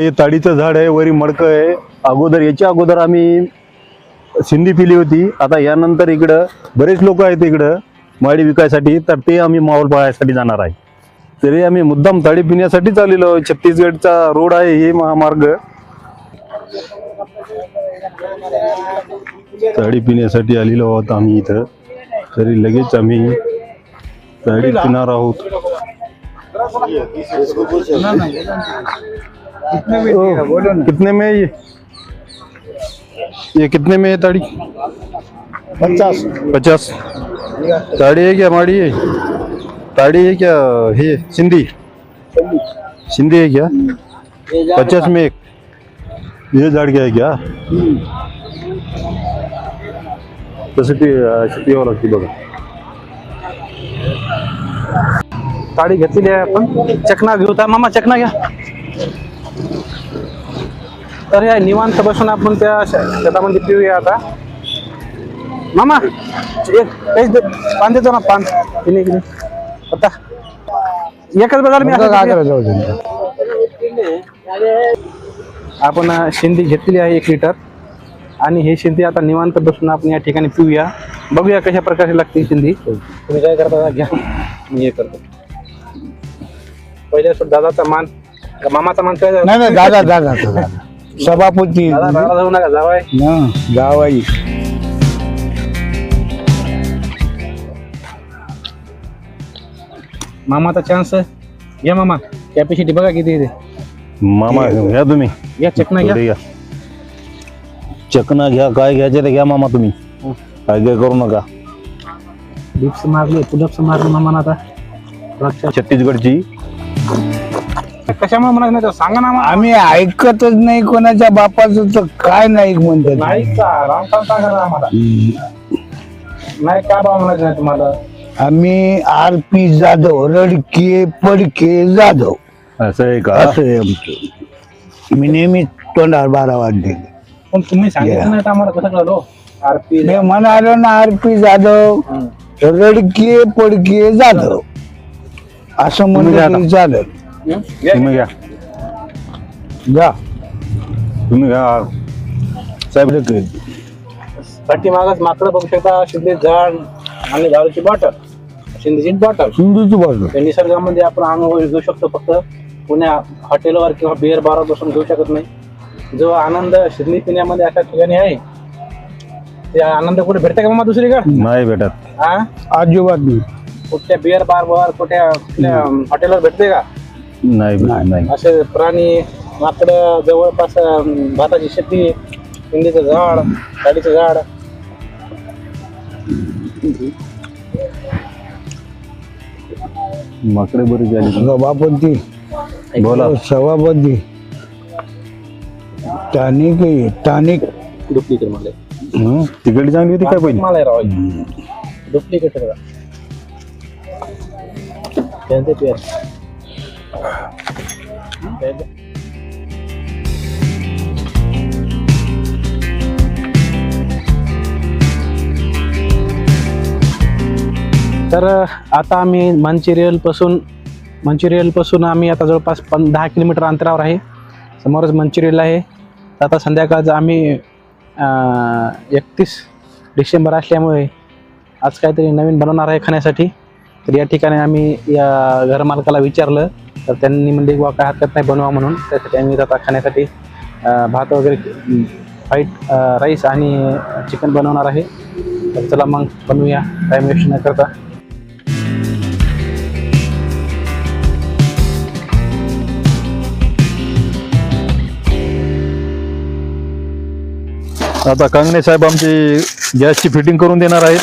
हे ताडीचं झाड आहे वरी मडकं आहे. अगोदर याच्या अगोदर आम्ही सिंधी पिली होती. आता यानंतर इकडं बरेच लोक आहेत इकडं माडी विकायसाठी तर ते आम्ही माहोल पाहायसाठी जाणार आहे. तरी आम्ही मुद्दाम ताडी पिण्यासाठीच आलेलो आहे. छत्तीसगडचा रोड आहे हे महामार्ग. ताडी पिण्यासाठी आलेलो आहोत आम्ही इथं. तरी लगेच आम्ही ताडी पिणार आहोत. ओ, कितने में ये? ये कितने में है ताड़ी पचास। पचास। ताड़ी है क्या माड़ी है ताड़ी है क्या है सिंधी? सिंधी है क्या? पचास में एक। ये झाड क्या है क्या? तसं ती अशी पिवावं लागते बघा साडी घेतलेली आहे आपण चकना घेऊ मामा चकना घ्या तर या निवांत बसून आपण त्या शेतामध्ये पिऊया आता. मामा एक पान देतो ना पान. किनी आता. एकच बाजार मी आपण शिंदी घेतलेली आहे एक लिटर. आणि हे शिंदी आता निवांत बसून आपण या ठिकाणी पिऊया. बघूया कशा प्रकारे लागते शिंदी तुम्ही काय करता घ्या. मी हे करतो. पहिले असं दादाचा मान मामाचा मान काय नाही नाही दादा दादा दादा. सभापती. जाऊ नका जावाय ना गावाई मामाचा चान्स घ्या मामा कॅपॅसिटी बघा किती आहे ते. मामा घ्या तुम्ही. घ्या चकना घ्या. चकना घ्या काय घ्यायचे ते घ्या मामा तुम्ही. काय काय करू नका. डिप्स मारले पुलप्स मारले मामानं आता. छत्तीसगडची. कशामुळे म्हणत नाही सांगा ना. आम्ही ऐकतच नाही कोणाच्या बापाचं तर काय नाही म्हणतात? नाही का? राम सांग सांगा ना आम्हाला. नाही का भाव म्हणायचं नाही तुम्हाला? आम्ही आर पी जाधव रडके पडके जाधव. असं आहे का? असं आहे आमचं. मी नेहमी तोंडावर बारा वाजते पण तुम्ही सांगितलं नाही तर आम्हाला कसं कळलो आरपी मी म्हणालो ना आर पी जाधव रडके पडके जाधव. असं तुम्ही घ्या म्हणलं तरी चालेल. तुम्ही घ्या. जा तुम्ही घ्या. साहेबसाठी मागच माकडं बघू शकता शिंदे झाड आणि दारूची बॉटल शिंदेची बॉटल सिंधूची बाजू त्या निसर्गामध्ये आपण अनुभव घेऊ शकतो फक्त. पुण्या हॉटेलवर किंवा बिअर बारवर बसून घेऊ शकत नाही. जो आनंद शिंदे पिण्यामध्ये अशा ठिकाणी आहे ते आनंद कुठे भेटते का मामा दुसरीकडे? नाही भेटत. हा अजिबात नाही. कुठल्या बिअर बारवर कुठल्या कुठल्या हॉटेलवर भेटते का? नाही नाही. असे प्राणी माकडं जवळपास अं, भाताची शेती हिंदीचं झाड गाडीचं झाड. माकडे बरी झाली. सभापती. बोला सभापती. टानिक आहे, टानिक डुप्लिकेट मला हं? तिकडली चांगली होती काय पहिली? मला राव डुप्लिकेट त्यांचे पेर तर आता आम्ही मंचुरियलपासून मंचुरियलपासून आम्ही आता जवळपास पण दहा किलोमीटर अंतरावर आहे. समोरच मंचुरियल आहे. तर आता संध्याकाळचं आम्ही एकतीस डिसेंबर असल्यामुळे आज काहीतरी नवीन बनवणार आहे खाण्यासाठी. तर या ठिकाणी आम्ही या घरमालकाला विचारलं तर त्यांनी म्हणजे बुवा काय हरकत नाही बनवा म्हणून. त्यासाठी आम्ही आता खाण्यासाठी भात वगैरे व्हाईट राईस आणि चिकन बनवणार आहे. तर चला मग बनवूया टाईम वेस्ट न करता. आता कांगणे साहेब आमची गॅसची फिटिंग करून देणार आहेत.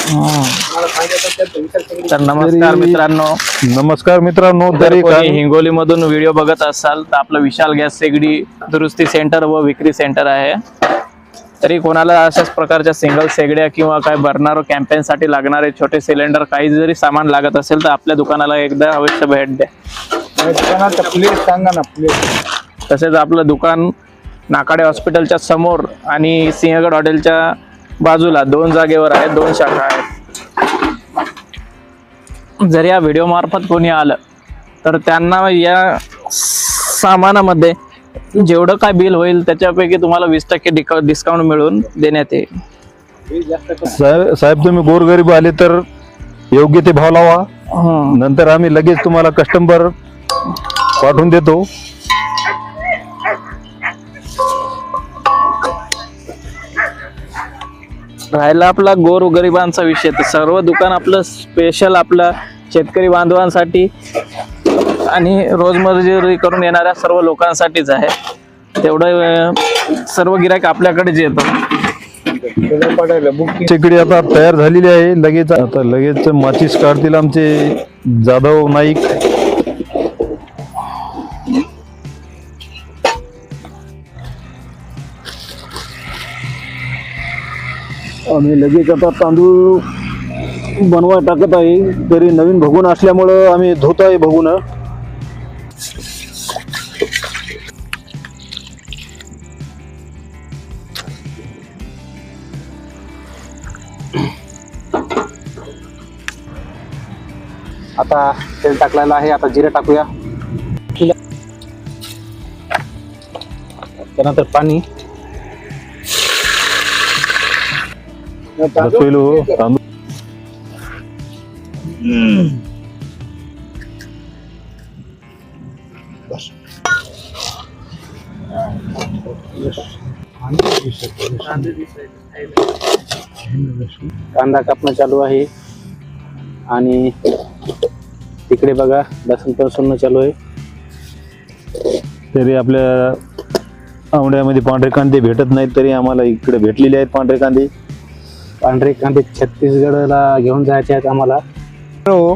तर नमस्कार तरी- मित्रांनो. नमस्कार मित्रांनो जर तरी काय? हिंगोली मधून व्हिडिओ बघत असाल तर आपलं विशाल गॅस शेगडी दुरुस्ती सेंटर व विक्री सेंटर आहे. तरी कोणाला अशाच प्रकारच्या सिंगल शेगड्या किंवा काय बर्नर कॅम्पेन साठी लागणारे छोटे सिलेंडर काही जरी सामान लागत असेल तर आपल्या दुकानाला एकदा अवश्य भेट द्या. प्लेट सांगा ना प्लेट तसेच आपलं दुकान नाकाडे हॉस्पिटलच्या समोर आणि सिंहगड हॉटेलच्या बाजूला दोन जागेवर आहेत दोन शाखा आहेत. जर या व्हिडिओ मार्फत कोणी आलं तर त्यांना या सामानामध्ये जेवढं काय बिल होईल त्याच्यापैकी तुम्हाला वीस टक्के डिस्काउंट मिळून देण्यात येईल. साहेब साहेब तुम्ही गोरगरीब आले तर योग्य ते भाव लावा. नंतर आम्ही लगेच तुम्हाला कस्टमर पाठवून देतो. राहिला आपला गोर गरिबांचा विषय तर सर्व दुकान आपलं स्पेशल आपलं शेतकरी बांधवांसाठी आणि रोजमजुरी करून येणाऱ्या सर्व लोकांसाठीच आहे. तेवढं सर्व गिरायक आपल्याकडेच येतं. चिकडी आता तयार झालेली आहे. लगेच आता लगेच माचीस काढतील आमचे जाधव नाईक. आम्ही लगेच आता तांदूळ बनवाय टाकत आहे. तरी नवीन भगून असल्यामुळं आम्ही धुत आहे भगून. आता तेल टाकलेलं आहे आता जिरे टाकूया. त्यानंतर पाणी. तांदूळ. कांदा कापणं चालू आहे. आणि तिकडे बघा लसूण पण चालू आहे. तरी आपल्या आवड्यामध्ये पांढरे कांदे भेटत नाहीत तरी आम्हाला इकडे भेटलेले आहेत पांढरे कांदे. पांढरे कांदे छत्तीसगडला घेऊन जायचे आहेत आम्हाला. हो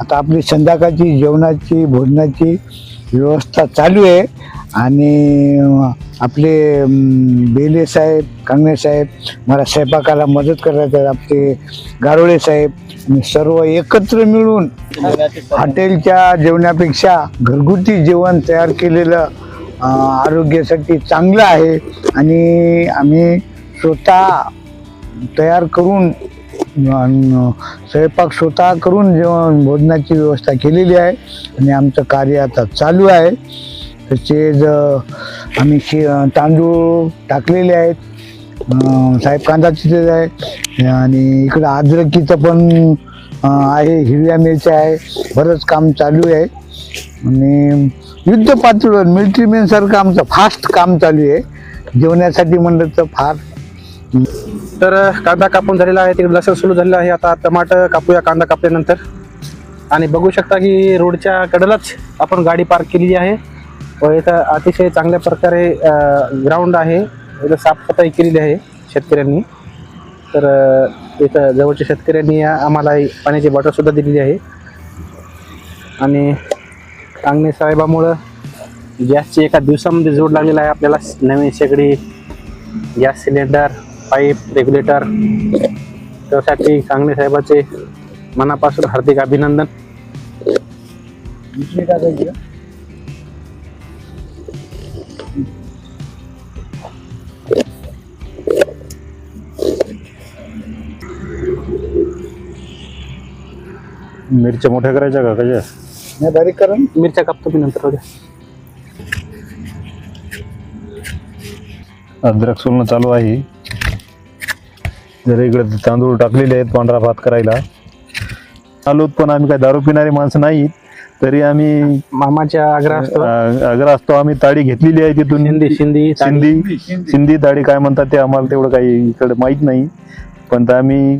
आता आपली संध्याकाळची जेवणाची भोजनाची व्यवस्था चालू आहे. आणि आपले बेले साहेब कांगणे साहेब मला स्वयंपाकाला मदत करत आपले गारोळे साहेब आणि सर्व एकत्र मिळून हॉटेलच्या जेवणापेक्षा घरगुती जेवण तयार केलेलं आरोग्यासाठी चांगलं आहे. आणि आम्ही स्वतः तयार करून स्वयंपाक स्वतः करून जेवण भोजनाची व्यवस्था केलेली आहे. आणि आमचं कार्य आता चालू आहे. तसेच आम्ही शे तांदूळ टाकलेले आहेत. साहेब कांदा तिथेच आहे. आणि इकडं अद्रकीचं पण आहे हिरव्या मिरच्या आहे. बरंच काम चालू आहे. आणि युद्ध पातळीवर मिलिटरीमॅनसारखं आमचं फास्ट काम चालू आहे. जेवण्यासाठी म्हणलं तर फार. तर कांदा कापून झालेला आहे तिकडे लसण सुरू झालेलं आहे. आता टमाटर कापूया कांदा कापल्यानंतर. आणि बघू शकता की रोडच्या कडेलाच आपण गाडी पार्क केलेली आहे. व इथं अतिशय चांगल्या प्रकारे ग्राउंड आहे. इथं साफसफाई केलेली आहे शेतकऱ्यांनी. तर इथं जवळच्या शेतकऱ्यांनी आम्हाला पाण्याची बॉटलसुद्धा दिलेली आहे. आणि कांगणे साहेबामुळं गॅसची एका दिवसामध्ये जोड लागलेला आहे. आपल्याला नवीन शेगडी गॅस सिलेंडर पाईप रेग्युलेटर. त्यासाठी कांगणे साहेबाचे मनापासून हार्दिक अभिनंदन. मिरच्या मोठ्या करायच्या का कशा? नाही बारीक करा. मिरच्या कापतो मी नंतर उद्या अद्रक सोलणं चालू आहे. जर इकडे तांदूळ टाकलेले आहेत पांढरा भात करायला. आलोत पण आम्ही काय दारू पिणारी माणसं नाहीत तरी आम्ही मामाच्या आग्रह असतो अं, अगर असतो आम्ही ताडी घेतलेली आहे तिथून. शिंदी सिंधी सिंधी ताडी काय म्हणतात ते आम्हाला तेवढं काही इकडे माहीत नाही. पण तर आम्ही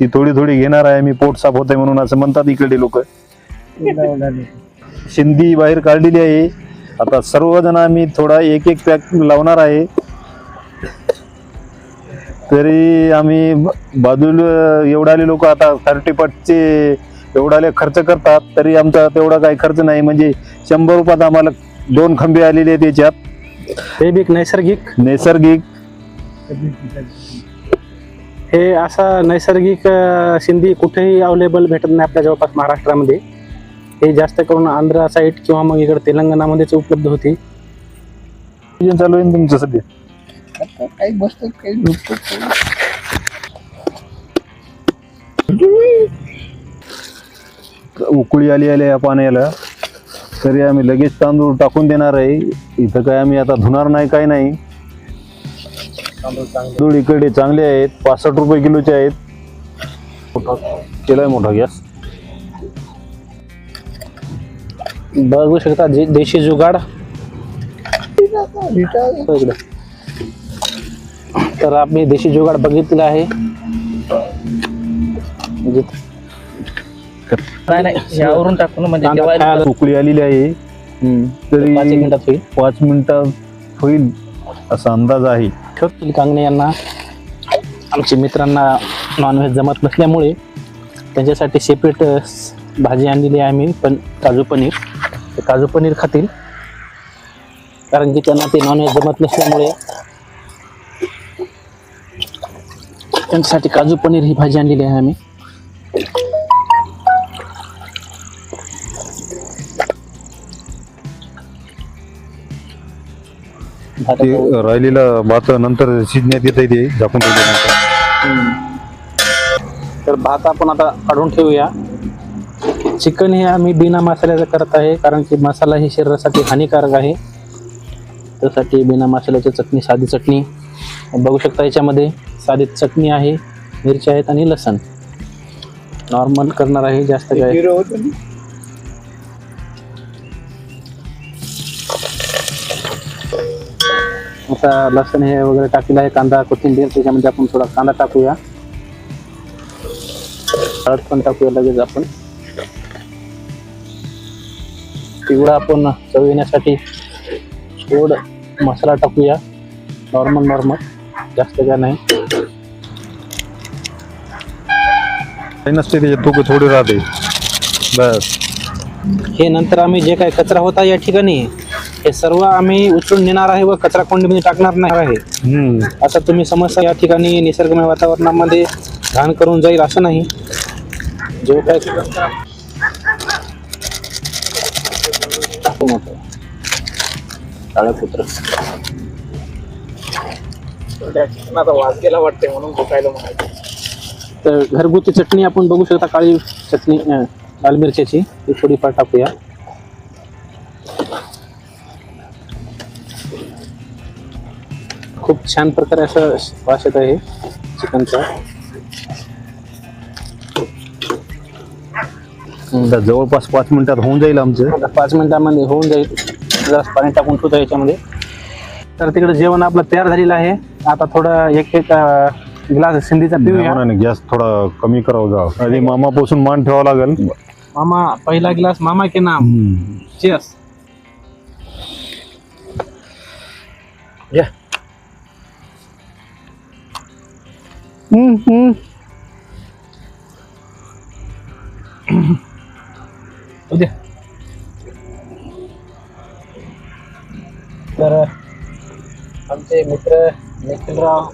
ती थोडी थोडी घेणार आहे आम्ही पोट साफ होतंय म्हणून असं म्हणतात इकडे लोक. सिंधी बाहेर काढलेली आहे. आता सर्वजण आम्ही थोडा एक एक पॅक लावणार आहे. तरी आम्ही बाजूला एवढाले लोक आता थर्टी पटचे एवढाले खर्च करतात तरी आमचा तेवढा काही खर्च नाही. म्हणजे शंभर रुपयात आम्हाला दोन खंबे आलेले आहेत त्याच्यात हे बी एक नैसर्गिक. नैसर्गिक. हे असा नैसर्गिक शिंदी कुठेही अवेलेबल भेटत नाही आपल्या जवळपास महाराष्ट्रामध्ये. हे जास्त करून आंध्रा साईड किंवा मग इकडे तेलंगणामध्येच उपलब्ध होती. चालू आहे तुमचं सध्या? काही बसतात काही झोपतात उकळी आली आली या पाण्याला. तरी आम्ही लगेच तांदूळ टाकून देणार आहे. इथं काय आम्ही आता धुणार नाही काय नाही. तांदूळ इकडे चांगले आहेत. पासष्ट रुपये किलोचे आहेत. केलाय मोठा गॅस. बघू शकता देशी जुगाड. इकडं. तर आम्ही देशी जुगाड बघितलेला आहे. म्हणजे नाही नाही यावरून टाकून म्हणजे कांदा जेवायला खायला- उकळी आलेली आहे. तरी पाच एक मिनिटात होईल. पाच मिनिटात होईल असा अंदाज आहे. छोटी कांगणे यांना. आमच्या मित्रांना नॉनव्हेज जमत नसल्यामुळे त्यांच्यासाठी सेपरेट भाजी आणलेली आहे आम्ही पण काजू पनीर. ते काजू पनीर खातील. कारण की त्यांना ते नॉनव्हेज जमत नसल्यामुळे त्यांच्यासाठी काजू पनीर ही भाजी आणलेली आहे आम्ही. ते राहिलेलं भात नंतर शिजण्यात येत ते झाकून ठेवल्यानंतर तर भात आपण आता काढून ठेवूया. चिकन हे आम्ही बिना मसाल्याचं करत आहे कारण की मसाला ही शरीरासाठी हानिकारक आहे. त्यासाठी बिना मसाल्याची चटणी साधी चटणी. बघू शकता याच्यामध्ये. साधी चटणी आहे मिरची आहेत आणि लसण. नॉर्मल करणार आहे जास्त काय? आता लसण हे वगैरे टाकलेलं आहे कांदा कोथिंबीर त्याच्यामध्ये आपण थोडा कांदा टाकूया. हळद पण टाकूया लगेच आपण. पिवळा आपण चव येण्यासाठी थोड मसाला टाकूया. नॉर्मल नॉर्मल जास्त काय नाही. काही नसते त्याच्यात तूक थोडी राहते बस हे नंतर आम्ही जे काही कचरा होता या ठिकाणी हे सर्व आम्ही उचलून नेणार आहे व कचरा कोंडीमध्ये टाकणार नाही आहे हम्म. आता तुम्ही समजता या ठिकाणी निसर्गमय वातावरणामध्ये घाण करून जाईल असं नाही जो काय टाकू नको. काळं कुत्रं. आता वास गेला वाटते म्हणून दुखायला म्हणायचं तर घरगुती चटणी आपण बघू शकता काळी चटणी लाल मिरच्याची. ती थोडीफार टाकूया. खूप छान प्रकारे असं वास येत आहे चिकनचा. जवळपास पाच मिनिटात होऊन जाईल आमचं. पाच मिनिटामध्ये होऊन जाईल. जरा पाणी टाकून ठेवतो याच्यामध्ये. तर तिकडे जेवण आपलं तयार झालेलं आहे. आता थोडं एक एक ग्लास सिंधीचा पिऊया गॅस थोडा कमी करावा जा आधी मामापासून मान ठेवावा लागेल. मामा पहिला ग्लास मामा के नाम. हम्म. चेस घ्या हम्म, हम्म. उद्या. तर आमचे मित्र निखिलराव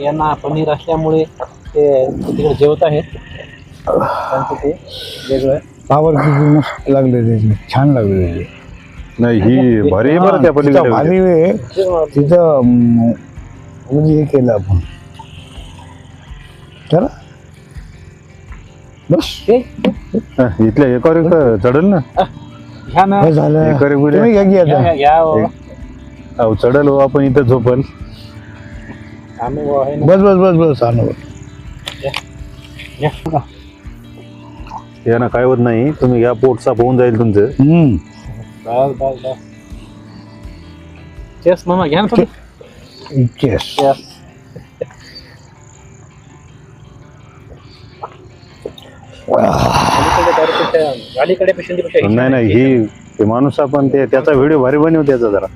यांना पनीर असल्यामुळे ते तिकडे जेवत आहेत. त्यांचं ते वेगळं पावर किती मस्त लागले त्याचे छान लागले त्याचे नाही ही भारी आहे बरं त्या हा, तिथं पलीकडे. भारी आहे. तिथं अं, म्हणजे हे केलं आपण. चला. बस. हा, इथल्या एकावर एक चढल ना? घ्या ना. बस झालं. एकर एक उद्या. तुम्ही घ्या की घ्या, आता. घ्या, घ्या हो. अहो चढल हो आपण इथं झोपल. हो आहे ना. बस बस बस बस आणू घ्या. यांना काय होत नाही तुम्ही घ्या पोट साफ होऊन जाईल तुमचं हम्म बस बस बस चेस मामा घ्या ना थोडी. Yes. Yes. अलीकडे पेशंटपेक्षा नाही नाही ही ते माणूस आपण ते त्याचा व्हिडिओ भारी बनव त्याचा जरा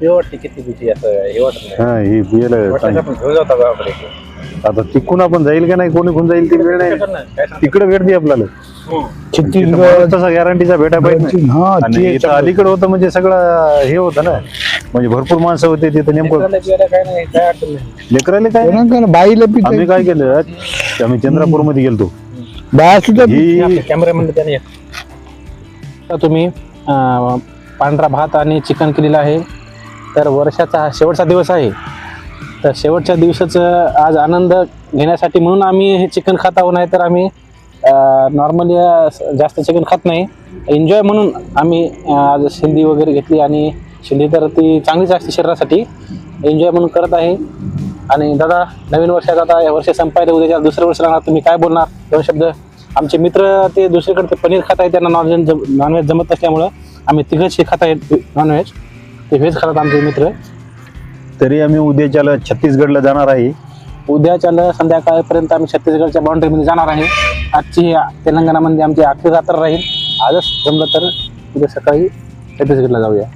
हे वाटते किती भीती असं हे वाटत नाही. हा ही बियल वाटलं आपण घेऊन जातो गावाकडे आता तिकून आपण जाईल का नाही कोणी कोण जाईल ती वेळ नाही. काय सांगता? तिकडे भेट दे आपल्याला. तिथं छत्तीसगड. माणूस तसा गॅरंटीचा भेटा पाहिजे. हा आणि ते इथं अलीकडे होतं म्हणजे सगळं हे होतं ना. म्हणजे भरपूर माणसं होते तिथं नेमकं. लेकराला बियाला काय नाही काय अडचण नाही. लेकराले काय? बाईला आम्ही पित काय केलं? आम्ही चंद्रपूरमध्ये गेलतो बाया सुद्धा ही कॅमेरामॅन त्याने. आता तुम्ही अं, पांढरा भात आणि चिकन केलेलं आहे. तर वर्षाचा हा शेवटचा दिवस आहे. तर शेवटच्या दिवसाचं आज आनंद घेण्यासाठी म्हणून आम्ही हे चिकन खात आहो नाही तर आम्ही नॉर्मली जास्त चिकन खात नाही. एन्जॉय म्हणून आम्ही आज शिंदी वगैरे घेतली आणि शिंदी तर ती चांगलीच असते शरीरासाठी. एन्जॉय म्हणून करत आहे. आणि दादा नवीन वर्षात आता या वर्ष संपायला उद्याच्या दुसऱ्या वर्ष राहणार. तुम्ही काय बोलणार? दोन शब्द. आमचे मित्र ते दुसरीकडे ते पनीर खात आहेत त्यांना नॉनव्हेज जम नॉनव्हेज जमत नसल्यामुळं आम्ही तिघंच हे खात आहेत नॉनव्हेज ते व्हेज खातात आमचे मित्र. तरी आम्ही उद्याच्याला छत्तीसगडला जाणार आहे. उद्याच्या संध्याकाळपर्यंत आम्ही छत्तीसगडच्या बाउंड्रीमध्ये जाणार आहे. आजची ही तेलंगणामध्ये आमची आखरी रात्र राहील. आजच जमलं तर उद्या सकाळी छत्तीसगडला जाऊया.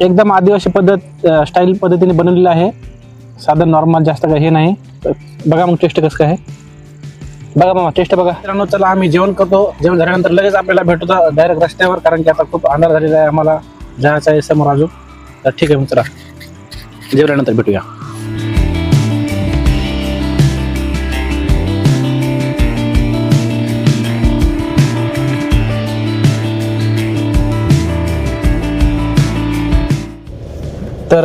एकदम आदिवासी पद्धत स्टाईल पद्धतीने बनवलेलं आहे. साधं नॉर्मल जास्त काही हे नाही. तर बघा मग टेस्ट कसं काय आहे. बघा मामा टेस्ट बघा. मित्रांनो चला आम्ही जेवण करतो. जेवण झाल्यानंतर लगेच आपल्याला भेटतो डायरेक्ट रस्त्यावर कारण की आता खूप अंधार झालेला आहे आम्हाला. जायचं आहे समोर अजून. तर ठीक आहे मग चला जेवल्यानंतर भेटूया. तर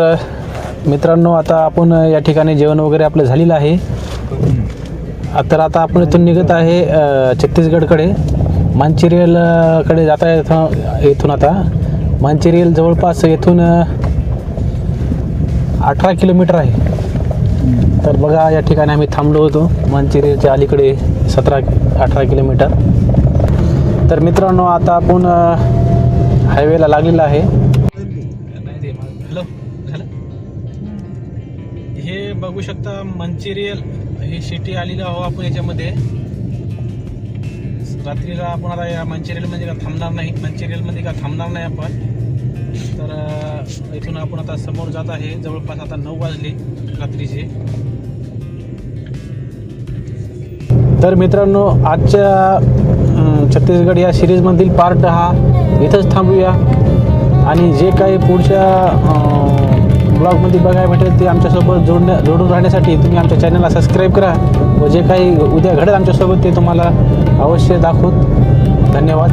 मित्रांनो आता आपण या ठिकाणी जेवण वगैरे आपलं झालेलं आहे. तर आता आपण इथून निघत आहे छत्तीसगडकडे. मांचिरियल जात आहे जाता इथून आता. मांचेरियल जवळपास येथून अठरा किलोमीटर आहे. तर बघा या ठिकाणी आम्ही थांबलो होतो. मांचेरियलच्या अलीकडे सतरा अठरा किलोमीटर. तर मित्रांनो आता आपण हायवेला लागलेला आहे. हॅलो हे बघू शकता मंचेरियल ही सिटी आलेली आहो आपण याच्यामध्ये. रात्रीला आपण आता या मंचेरियलमध्ये का थांबणार नाही? मंचिरियलमध्ये का थांबणार नाही आपण? तर इथून आपण आता समोर जात आहे. जवळपास आता नऊ वाजले रात्रीचे. तर मित्रांनो आजच्या छत्तीसगड या सिरीजमधील पार्ट हा इथंच थांबूया. आणि जे काही पुढच्या ब्लॉगमध्ये बघायला भेटेल ते आमच्यासोबत जोडण्या जोडून राहण्यासाठी तुम्ही आमच्या चॅनलला सबस्क्राईब करा. व जे काही उद्या घडेल आमच्यासोबत ते तुम्हाला अवश्य दाखवू धन्यवाद.